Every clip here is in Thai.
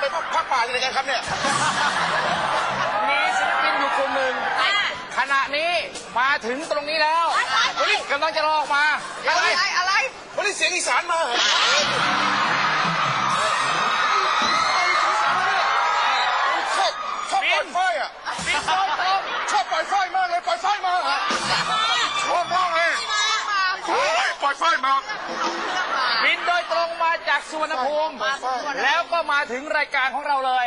ไปไปไปพักป่าที่ไหนกันครับเนี่ย มีศิลปินอยู่กลุ่มหนึ่งขณะนี้มาถึงตรงนี้แล้วเฮ้ยกำลังจะรอออกมาอะอะไรไรอะไรวันนี้เสียงอีสานมาเหรอชอบชอบปล่อยไฟอะบินโดยตรงชอบปล่อยไฟมากเลยปล่อยไฟมาเหรอชอบมากเลยโอ้ยปล่อยไฟมา บินโดยตรงมาจากสุวรรณภูมิ แล้วก็มาถึงรายการของเราเลย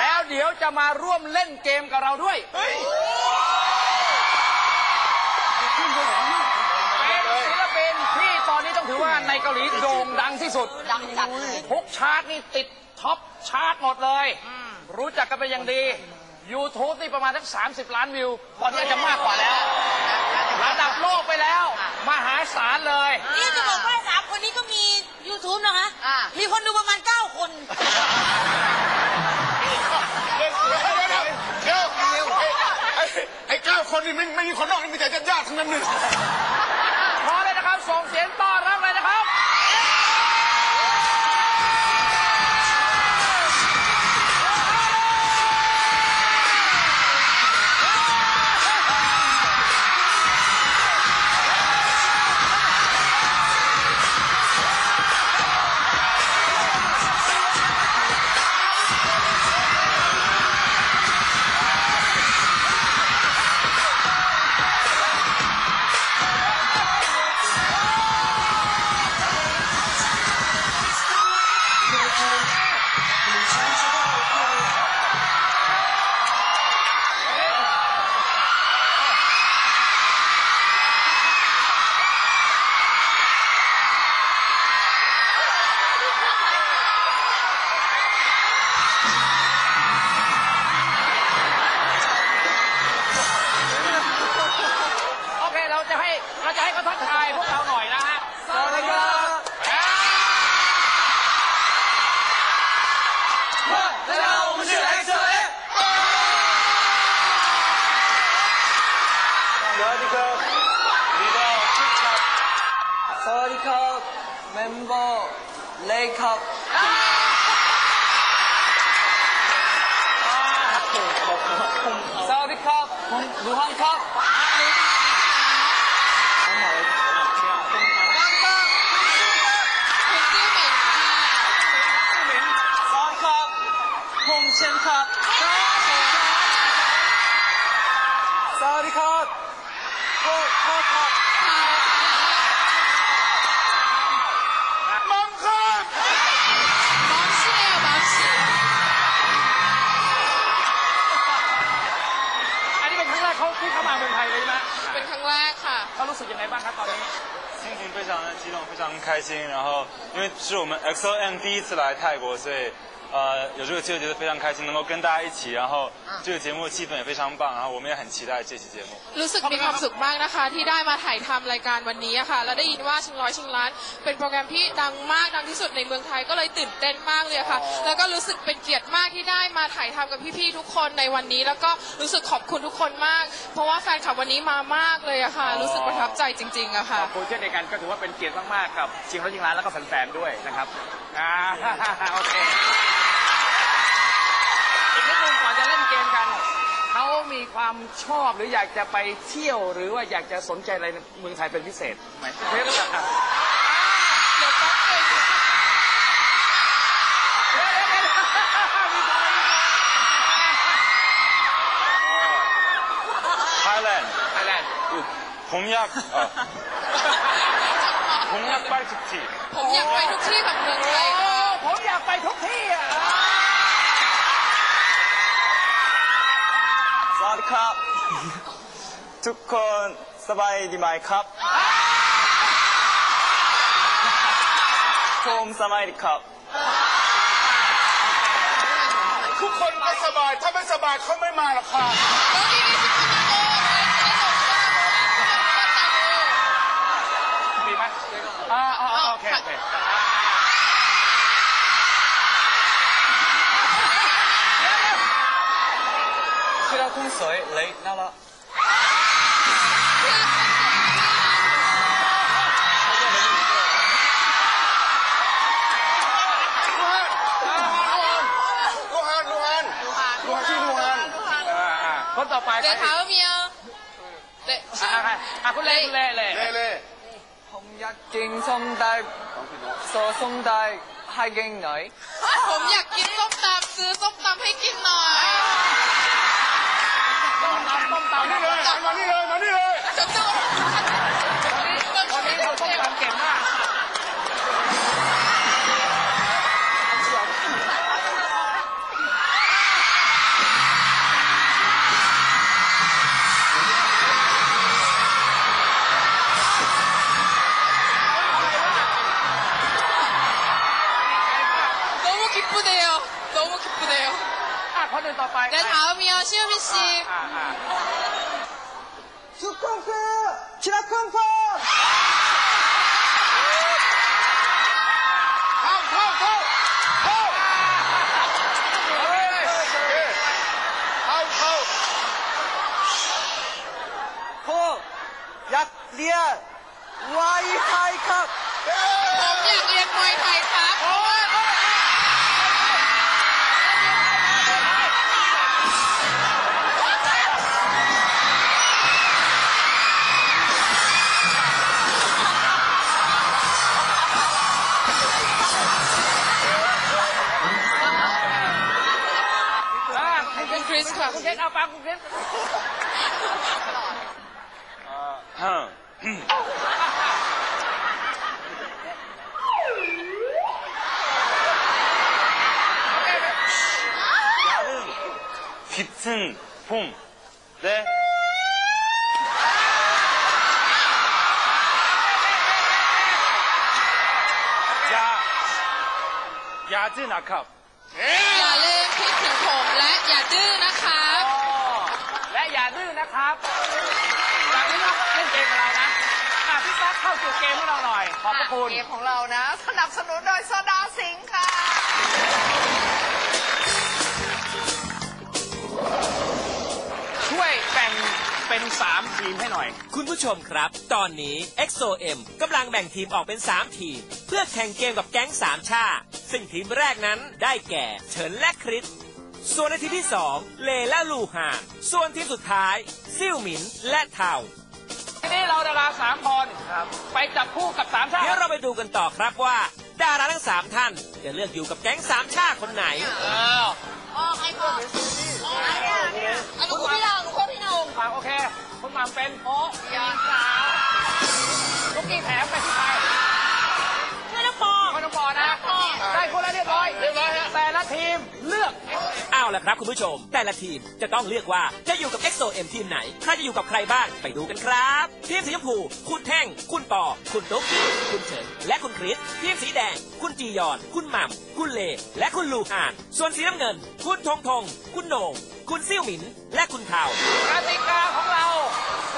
แล้วเดี๋ยวจะมาร่วมเล่นเกมกับเราด้วย เป็นศิลปินที่ตอนนี้ต้องถือว่าในเกาหลีโด่งดังที่สุด ดังจัดทุกชาร์ตนี่ติดท็อปชาร์ตหมดเลย รู้จักกันเป็นอย่างดี YouTube นี่ประมาณสัก30 ล้านวิว ตอนนี้อาจจะมากกว่าแล้ว โลกไปแล้ว มหาศาลเลย นี่จะบอกว่าสามคนนี้ก็มี YouTube นะคะ อ่ามีคนดูประมาณ 9 คน เดี๋ยวเดี๋ยวเดี๋ยวเดี๋ยวไอ้ไอ้เก้าคนนี่ไม่ไม่มีคนนอกนี่มีแต่ญาติๆทั้งนั้นเลย พร้อมเลยนะครับ ส่งเสียงต้อนรับเลยนะครับ เมมเบอร์เลครับ ไงบ้างครับตอนนี้ 心情非常的激动，非常开心。然后，因为是我们 XOM 第一次来泰国，所以 呃有这个机会觉得非常开心，能够跟大家一起。然后这个节目气氛也非常棒，然后我们也很期待这期节目。 รู้สึกมีความสุขมากนะคะ ที่ได้มาถ่ายทำรายการวันนี้อะค่ะ แล้วได้ยินว่าชิงร้อยชิงล้าน เป็นโปรแกรมที่ดังมากดังที่สุดในเมืองไทยก็เลยตื่นเต้นมากเลยอะค่ะ แล้วก็รู้สึกเป็นเกียรติมากที่ได้มาถ่ายทำกับพี่ๆทุกคนในวันนี้ แล้วก็รู้สึกขอบคุณทุกคนมาก เพราะว่าแฟนคลับวันนี้มามากเลยอะค่ะ รู้สึกประทับใจจริงๆอะ ข ค่ะ อบคุณเช่นเดียวกันก็ถือว่าเป็นเกียรติมากๆกับชิงร้อยชิงล้านแล้วก็แฟนๆด้วยนะครับอ่า โอเค มีความชอบหรืออยากจะไปเที่ยวหรือว่าอยากจะสนใจอะไรในเมืองไทยเป็นพิเศษไหมเพื่อนอ่ะ เดี๋ยวแป๊บนึง เดี๋ยวเดี๋ยวเดี๋ยวมีตัวมีตัว Thailand Thailand 공약 어. 공약 빨특티 ผมอยากไปทุกที่ของเมืองไทย โอ้ ค่ะ ผมอยากไปทุกที่อ่ะ ครับ ทุกคนสบายดีไหมครับ ผมสบายดีครับ ทุกคนก็สบาย ถ้าไม่สบายเขาไม่มาหรอกค่ะมีไหมอ่าอ่าอ่าโอเคโอเค 杯水，你啱啦。คนต่อไปเดี๋ยวเท้าเมียเด็กอ่ะอ่ะคุณเล่เล่เล่เล่ผมอยากกินส้มตำโซส้มตำให้กินหน่อยผมอยากกินส้มตำซื้อส้มตำให้กินหน่อย ต้มตำต้มตำนี่เลยมา 아이, 아. 다음이요. 시우미 씨. 아, 아, 아. 주콩크, 지라콩콩! เคนเอาฟังคุณเคน 야는 빛은 봄. 네. 야, 야진 아캅. อย่าลืมคิดถึงผมและอย่าดื้อนะครับ อ๋อ และอย่าดื้อนะครับจากนี้เราเล่นเกมกับเรานะอะพี่ตั๊กเข้าสู่เกมของเราหน่อย ขอบพระคุณ เกมของเรานะ สนับสนุนโดยโซดาสิงค์ค่ะ ช่วยแบ่งเป็น 3 ทีมให้หน่อย คุณผู้ชมครับ ตอนนี้ EXO-M กำลังแบ่งทีมออกเป็น 3 ทีม เพื่อแข่งเกมกับแก๊งสามชา ซึ่งทีมแรกนั้นได้แก่ เฉินและคริส ส่วนในทีมที่ 2 เลและลูฮานส่วนทีมสุดท้ายซิ่วหมินและเทาทีนี้เราดาราสามคนไปจับคู่กับสามชาติเดี๋ยวเราไปดูกันต่อครับว่า ดาราทั้ง3ท่านจะเลือกอยู่กับแก๊งสามชาคนไหนอ้าวอ๋อใครบอกอันนู้นพี่เราหนูคนพี่หนุ่มฟังโอเคคุณหม่ำเป็นโอ้ยาสาวลูกกี้แถมไปที่ใครไม่ต้องปอไม่ต้องบอกนะได้คนละเรียบร้อยเรียบร้อยแต่ละทีมเลือกเอาละครับคุณผู้ชม แต่ละทีมจะต้องเลือกว่าจะอยู่กับ EXO-M ทีมไหน ใครจะอยู่กับใครบ้างไปดูกันครับ ทีมสีชมพู คุณแท่ง คุณปอ คุณตุ๊กคุณเฉินและคุณคริสทีมสีแดง คุณจียอน คุณหม่ำคุณเลและคุณลูฮาน ส่วนสีน้ำเงิน คุณทงทง คุณโหน่งคุณซิ่วหมิน และคุณเทากติกาของเรา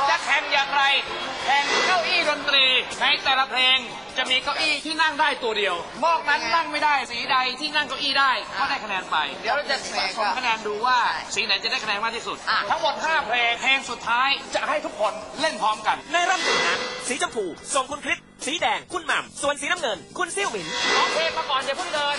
จะแข่งอย่างไรแข่ง นตรีในแต่ละเพลงจะมีเก้าอี้ที่นั่งได้ตัวเดียวนอกนั้นนั่งไม่ได้สีใดที่นั่งเก้าอี้ได้ก็ได้คะแนนไป เดี๋ยวเราจะสะสมคะแนนดูว่าสีไหนจะได้คะแนนมากที่สุด ทั้งหมด 5 เพลงเพลงสุดท้ายจะให้ทุกคนเล่นพร้อมกัน ในรอบหนึ่งนั้นสีชมพูส่งคุณคริสสีแดงคุณหม่ำส่วนสีน้ำเงิน คุณซิ่วหมินร้องเพลงมาก่อนอย่าเพิ่งเดิน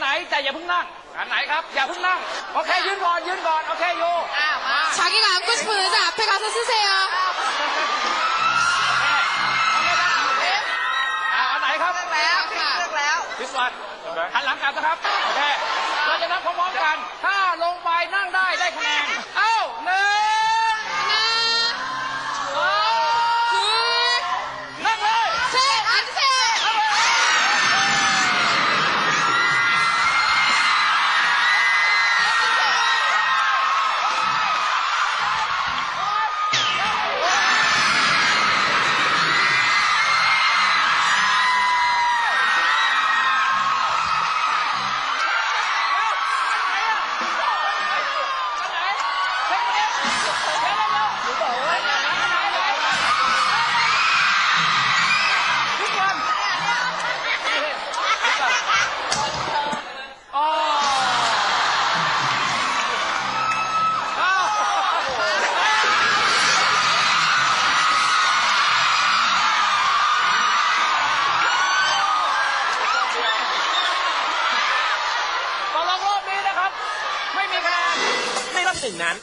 ไหน แต่อย่าเพิ่งนั่ง อันไหนครับ อย่าเพิ่งนั่ง โอเค ยืนก่อน ยืนก่อน โอเคโย อ้าวมา 자기가 앉고 싶은 의자 앞에 가서 쓰세요. อ่าอันไหนครับ เลือกแล้วพี่เลือกแล้ว พิสวันหันหลังกลับนะครับ โอเค เราจะนับพร้อมๆกัน ถ้าลงไปนั่งได้ได้คะแนน เอ้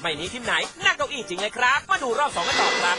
ไม่มีทีมไหนนั่งเก้าอี้จริงเลยครับ มาดูรอบสองกันต่อครับ